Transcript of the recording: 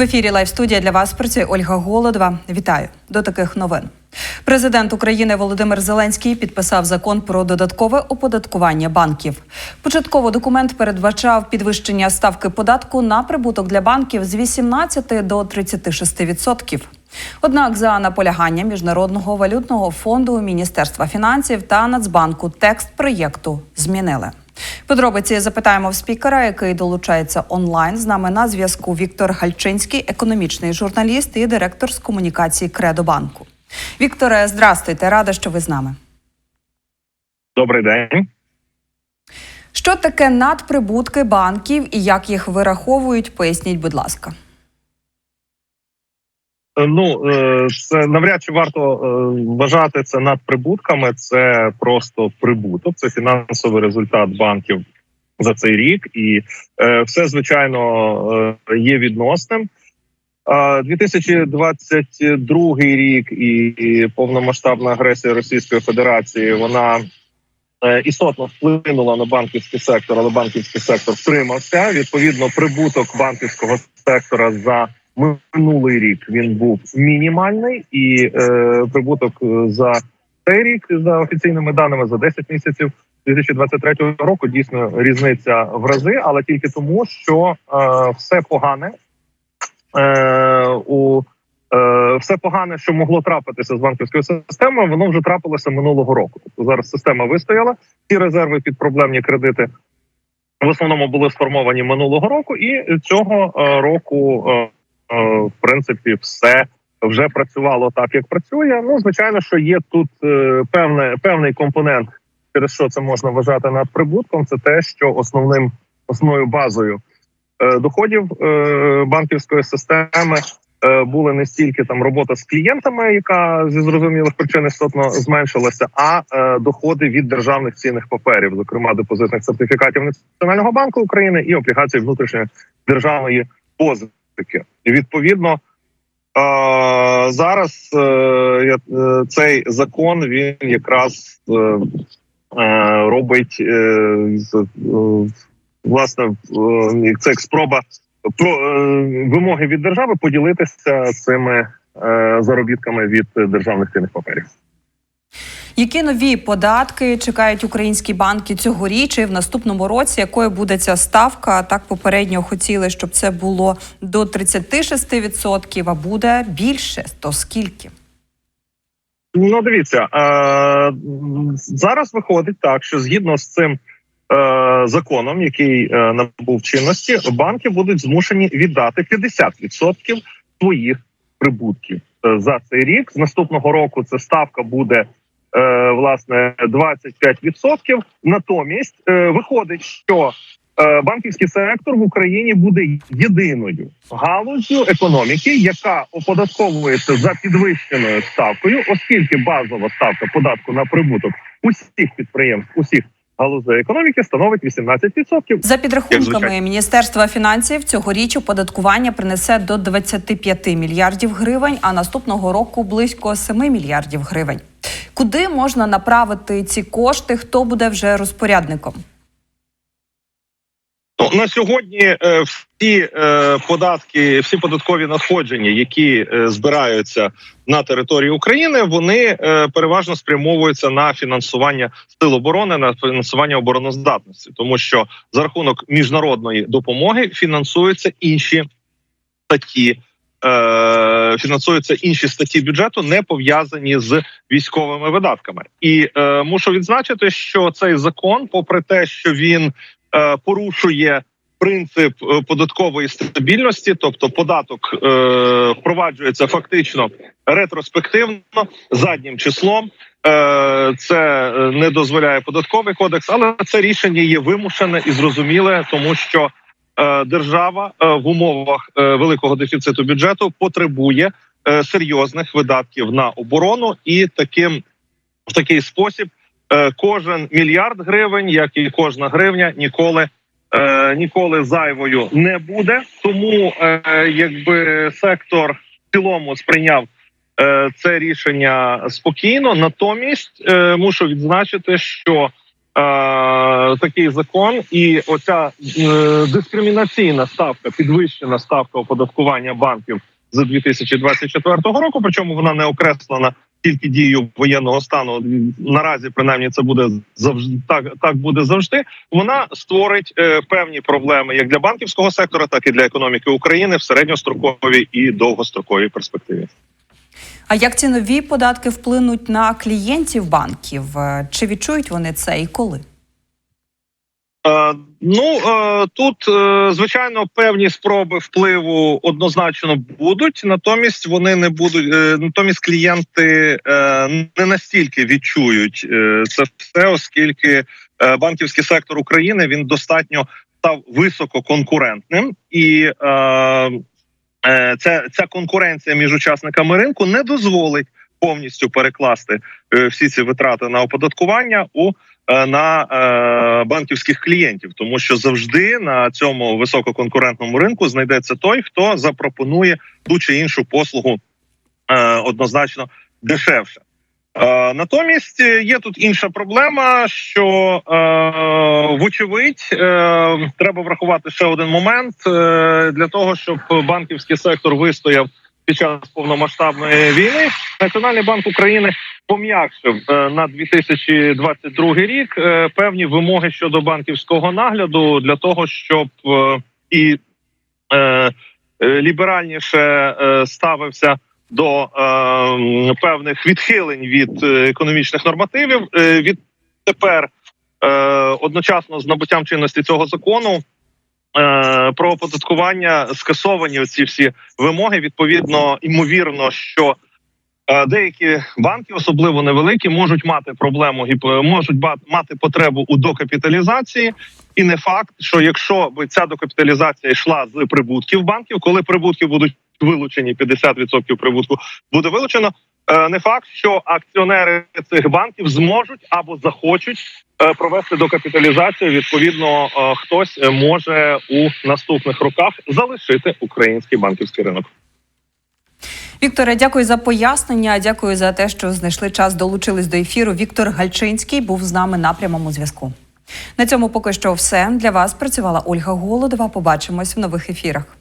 В ефірі Лайв студія для вас працює Ольга Голодова. Вітаю до таких новин. Президент України Володимир Зеленський підписав закон про додаткове оподаткування банків. Початково документ передбачав підвищення ставки податку на прибуток для банків з 18 до 36%. Однак, за наполяганням міжнародного валютного фонду Міністерства фінансів та Нацбанку текст проєкту змінили. Подробиці запитаємо в спікера, який долучається онлайн. З нами на зв'язку Віктор Гальчинський, економічний журналіст і директор з комунікації Кредобанку. Вікторе, здрастуйте, рада, що ви з нами. Добрий день. Що таке надприбутки банків і як їх вираховують? Поясніть, будь ласка. Ну е, це навряд чи варто е, вважати це надприбутками. Це просто прибуток. Це фінансовий результат банків за цей рік, і е, все звичайно е, є відносним. А 2022 рік і повномасштабна агресія Російської Федерації вона е, істотно вплинула на банківський сектор, але банківський сектор втримався. Відповідно, прибуток банківського сектора за минулий рік він був мінімальний, і е, прибуток за цей рік за офіційними даними за 10 місяців 2023 року дійсно різниця в рази, але тільки тому, що е, все погане е, у е, все погане, що могло трапитися з банківською системою, воно вже трапилося минулого року. Тобто зараз система вистояла. Ці резерви під проблемні кредити в основному були сформовані минулого року, і цього е, року, е, е, в принципі, все вже працювало так, як працює. Ну, звичайно, що є тут е, певне, певний компонент, через що це можна вважати над прибутком. Це те, що основним основною базою е, доходів е, банківської системи. е, Були не стільки там робота з клієнтами, яка зі зрозумілих причин істотно зменшилася, а е, доходи від державних цінних паперів, зокрема депозитних сертифікатів Національного банку України і облігацій внутрішньої державної позики. І відповідно зараз е, е, цей закон він якраз е, робить власне це як спроба про вимоги від держави поділитися цими заробітками від державних цінних паперів. Які нові податки чекають українські банки цьогоріч і в наступному році? Якою буде ця ставка? Так попередньо хотіли, щоб це було до 36%, а буде більше. То скільки? Ну, дивіться, е, зараз виходить так, що згідно з цим е, законом, який е, набув чинності, банки будуть змушені віддати 50% своїх прибутків е, за цей рік. З наступного року ця ставка буде власне 25%. Натомість е, виходить, що е, банківський сектор в Україні буде єдиною галуззю економіки, яка оподатковується за підвищеною ставкою, оскільки базова ставка податку на прибуток усіх підприємств, усіх галузей економіки становить 18%. За підрахунками. Міністерства фінансів, цьогоріч оподаткування принесе до 25 мільярдів гривень, а наступного року близько 7 мільярдів гривень. Куди можна направити ці кошти? Хто буде вже розпорядником? На сьогодні е, всі е, податки, всі податкові надходження, які е, збираються на території України, вони переважно спрямовуються на фінансування сил оборони, на фінансування обороноздатності, тому що за рахунок міжнародної допомоги фінансуються інші статті. Фінансуються інші статті бюджету, не пов'язані з військовими видатками, і е, мушу відзначити, що цей закон, попри те, що він порушує принцип е, податкової стабільності, тобто податок е, впроваджується фактично ретроспективно заднім числом. Е, це е, не дозволяє податковий кодекс, але це рішення є вимушене і зрозуміле, тому що е, держава е, в умовах е, великого дефіциту бюджету потребує е, серйозних видатків на оборону, і таким в такий спосіб е, кожен мільярд гривень, як і кожна гривня, ніколи. е, Ніколи зайвою не буде, тому е, якби сектор в цілому сприйняв е, це рішення спокійно. Натомість е, мушу відзначити, що такий закон, і оця е, дискримінаційна ставка, підвищена ставка оподаткування банків з 2024 року. Причому вона не окреслена тільки дію воєнного стану. Наразі принаймні це буде завжди так. Так буде завжди. Вона створить е, певні проблеми як для банківського сектора, так і для економіки України в середньостроковій і довгостроковій перспективі. А як ці нові податки вплинуть на клієнтів банків? Е, Чи відчують вони це і коли? Е, ну е, тут е, звичайно певні спроби впливу однозначно будуть, натомість вони не будуть. Натомість клієнти не настільки відчують це все, оскільки банківський сектор України він достатньо став висококонкурентним, і ця, ця конкуренція між учасниками ринку не дозволить повністю перекласти всі ці витрати на оподаткування у на е, банківських клієнтів, тому що завжди на цьому висококонкурентному ринку знайдеться той, хто запропонує ту чи іншу послугу е, однозначно дешевше. Е, натомість е, є тут інша проблема, що е, вочевидь е, треба врахувати ще один момент е, для того, щоб банківський сектор вистояв під час повномасштабної війни. Національний банк України пом'якшив е, на 2022 рік е, певні вимоги щодо банківського нагляду для того, щоб е, і ліберальніше ставився до е, певних відхилень від економічних нормативів. Е, від тепер е, одночасно з набуттям чинності цього закону. Е, Про оподаткування скасовані ці всі вимоги. Відповідно, ймовірно, що е, деякі банки, особливо невеликі, можуть мати проблему гіп- можуть мати потребу у докапіталізації. І не факт, що якщо би ця докапіталізація йшла з прибутків банків, коли прибутки будуть вилучені, 50% прибутку буде вилучено. Е, Не факт, що акціонери цих банків зможуть або захочуть е, провести докапіталізацію. Відповідно, е, хтось може у наступних роках залишити український банківський ринок. Вікторе, дякую за пояснення. Дякую за те, що знайшли час, долучились до ефіру. Віктор Гальчинський був з нами на прямому зв'язку. На цьому поки що все для вас працювала Ольга Голодова. Побачимось в нових ефірах.